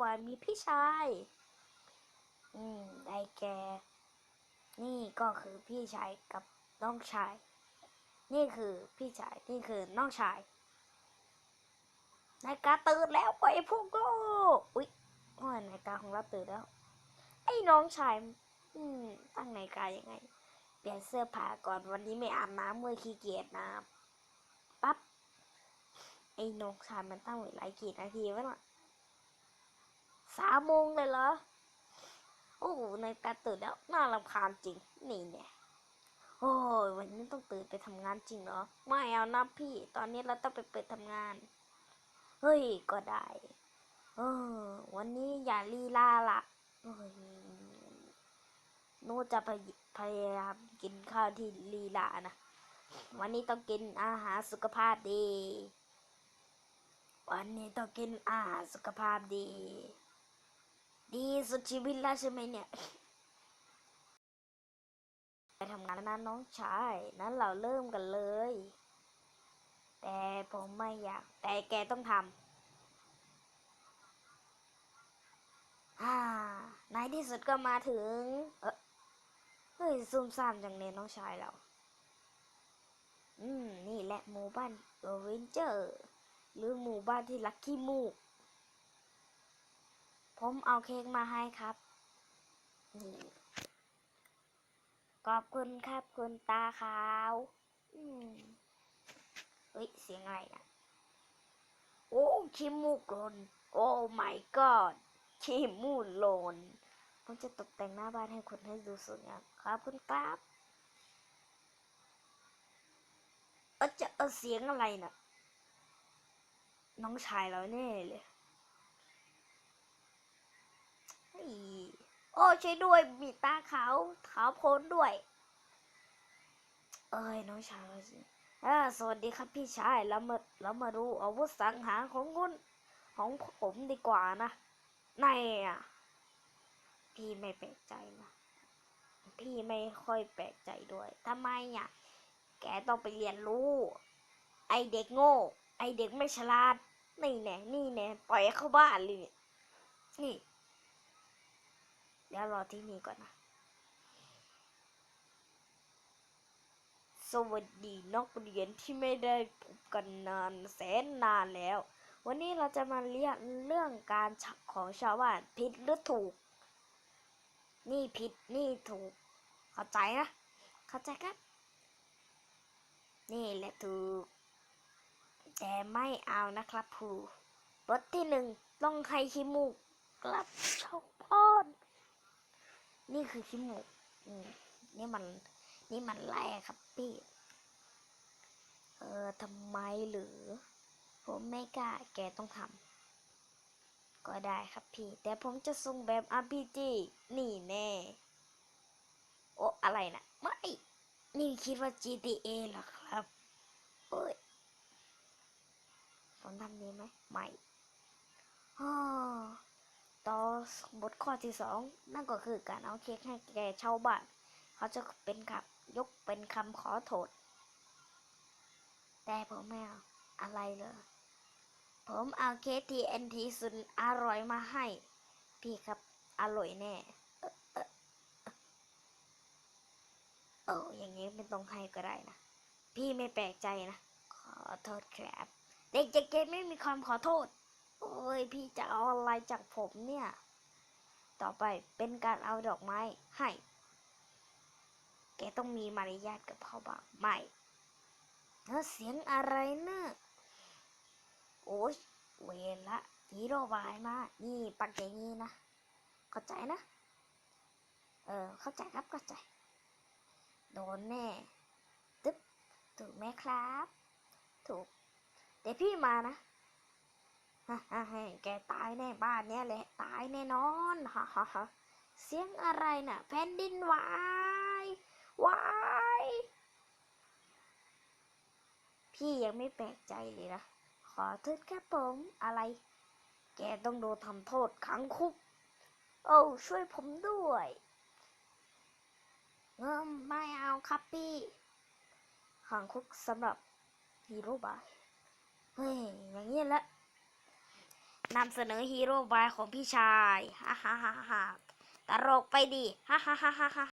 บอยมีพี่ชาย อืมได้แก นี่ก็คือพี่ชายกับน้องชาย นี่คือพี่ชาย นี่คือน้องชายนายกาตื่นแล้วไปพวกโง่อุ๊ยว่านายกาของเราตื่นแล้ว ไอ้น้องชาย อืม ตั้งนายกายังไง เปลี่ยนเสื้อผ้าก่อนวันนี้ไม่อาบน้ำเมื่อขี้เกียจน้ำปั๊บไอ้น้องชายมันตั้งเวลากี่นาทีวะน่ะ สามโมงเลยเหรอ โอ้โหนกาตื่นแล้ว น่ารำคาญจริง นี่เนี่ยโอ้ยวันนี้ต้องตื่นไปทำงานจริงเหรอ ไม่เอานะพี่ ตอนนี้เราต้องไปเปิดทำงาน เฮ้ย ก็ได้ เออ วันนี้อย่าลีลาละเฮ้ยโนจะพยพยายามกินข้าวที่ลีลานะ วันนี้ต้องกินอาหารสุขภาพดี วันนี้ต้องกินอาหารสุขภาพดี ดีสุดชีวิตแล้วใช่ไหมเนี่ย ไปทำงานนะน้องชาย นั้นเราเริ่มกันเลย แต่ผมไม่อยาก แต่แกต้องทำอ่าในที่สุดก็มาถึง เออเฮ้ยซุ่มซ่ามจังเลยน้องชายเรา อืม นี่แหละหมู่บ้านเอเวนเจอร์ หรือหมู่บ้านที่ลักขี้มูก ผมเอาเค้กมาให้ครับ นี่ขอบคุณครับคุณตาขาว อืมเฮ้ย เสียงอะไรนะโอ้ชิมูกลนโอ้ my god ชิมูลนผมจะตกแต่งหน้าบ้านให้คุณให้ดูสวยงามครับคุณครับเออจะเออเสียงอะไรนะ่ะ น้องชายเราแน่เลย เฮ้ยโอ้ใช่ด้วยมีตาขาวขาวโพ้นด้วย เอ้ยน้องชายเราสิอ่าสวัสดีครับพี่ชายแล้วมาแล้วมาดูอาวุธสังหารของคุณของผมดีกว่านะนายอะพี่ไม่แปลกใจนะพี่ไม่ค่อยแปลกใจด้วยทำไมอะแกต้องไปเรียนรู้ ไอเด็กโง่ ไอเด็กไม่ฉลาดนี่แน่นี่แน่ปล่อยเข้าบ้านเลยนี่ เดี๋ยวรอที่นี่ก่อนนะ สวัสดีนักเรียนที่ไม่ได้พบกันนานแสนนานแล้ว วันนี้เราจะมาเรียนเรื่องการชักของชาวบ้านผิดหรือถูก นี่ผิดนี่ถูก เข้าใจนะ เข้าใจครับ นี่แหละถูก แต่ไม่เอานะครับครูบทที่หนึ่งต้องให้ขี้มูกกลับชาวบ้า นี่คือขี้มูกนี่มัน นี่มันแร่ครับพี่ เออทำไมหรือ ผมไม่กล้า แกต้องทำก็ได้ครับพี่ แต่ผมจะส่งแบบ RPG นี่แน่ โอ้อะไรนะไม่ นี่คิดว่า GTA เหรอครับโอ้ยผมทำดีไหมไม่ บทข้อที่สองนั่นก็คือการเอาเค้กให้แกเช่าบ้าน เขาจะเป็นคำยกเป็นคำขอโทษ แต่ผมไม่เอาอะไรเลยผมเอาเค้กทีเอ็นทีสุดอร่อยมาให้ พี่ครับอร่อยแน่เอออย่างนี้ไม่ต้องให้ก็ได้นะ พี่ไม่แปลกใจนะ ขอโทษครับเด็กจะเกตไม่มีความขอโทษ โอ้ย พี่จะเอาอะไรจากผมเนี่ย ต่อไปเป็นการเอาดอกไม้ให้ แกต้องมีมารยาทกับเขาบ้างไม่แล้วเสียงอะไรนะ โอ้ยเวรละฮีโร่บายมา นี่ปักอย่างนี้นะ เข้าใจนะ เออ เข้าใจครับ เข้าใจ โดนแน่ ตึ๊บ ถูกไหมครับ ถูกแต่พี่มานะ ฮ่าฮ่าแกตายแน่บ้านเนี้ยแหละตายแน่นอนฮ่าฮ่าฮ่าเสียงอะไรน่ะแผ่นดินไหววายพี่ยังไม่แปลกใจเลยนะ ขอโทษครับผมอะไร แกต้องโดนทำโทษขังคุก โอ้ช่วยผมด้วยเงิมไม่เอาครับพี่ขังคุกสำหรับฮีโร่บายเฮ้ยอย่างนี้แหละ นำเสนอฮีโร่บายของพี่ชาย ฮ่าฮ่าฮ่าฮ่าตลกไปดิ ฮ่าฮ่าฮ่าฮ่าฮ่า